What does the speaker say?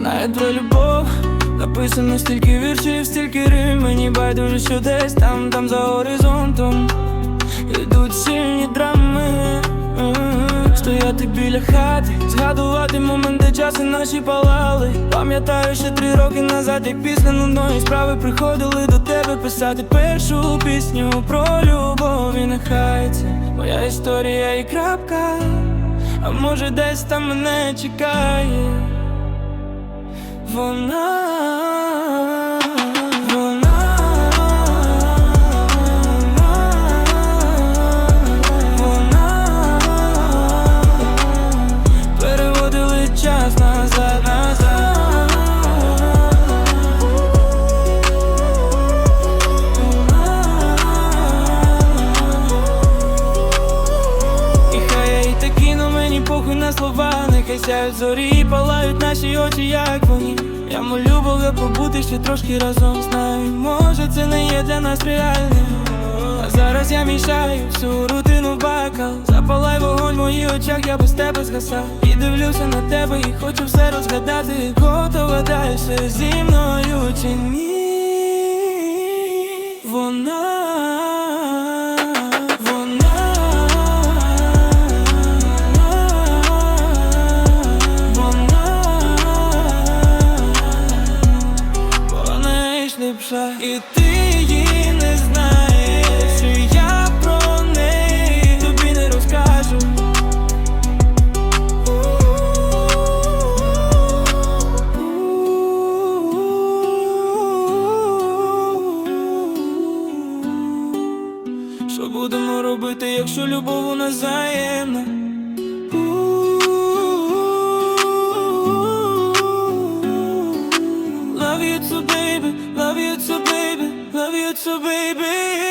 знаю про любов. Написано стільки віршів, стільки рим. Мені байдуже, що десь там, там за горизонтом Йдуть сильні драми. Стояти біля хати, згадувати моменти часи наші палали. Пам'ятаю, ще три роки назад, як після нудної справи приходили до тебе писати першу пісню про любов. І нехай це моя історія і крапка, а може десь там мене чекає. Вона, слова сяють зорі і палають наші очі, як вони. Я молю Бога побути ще трошки разом Знаю, може це не є для нас реальним. А зараз я мішаю всю рутину в бокал Запалай вогонь в моїх очах, я без тебе згасав. І дивлюся на тебе і хочу все розгадати. Готова далі зі мною чи ні? Вона І ти її не знаєш І я про неї тобі не розкажу Що будемо робити, якщо любов у нас взаємна? you to baby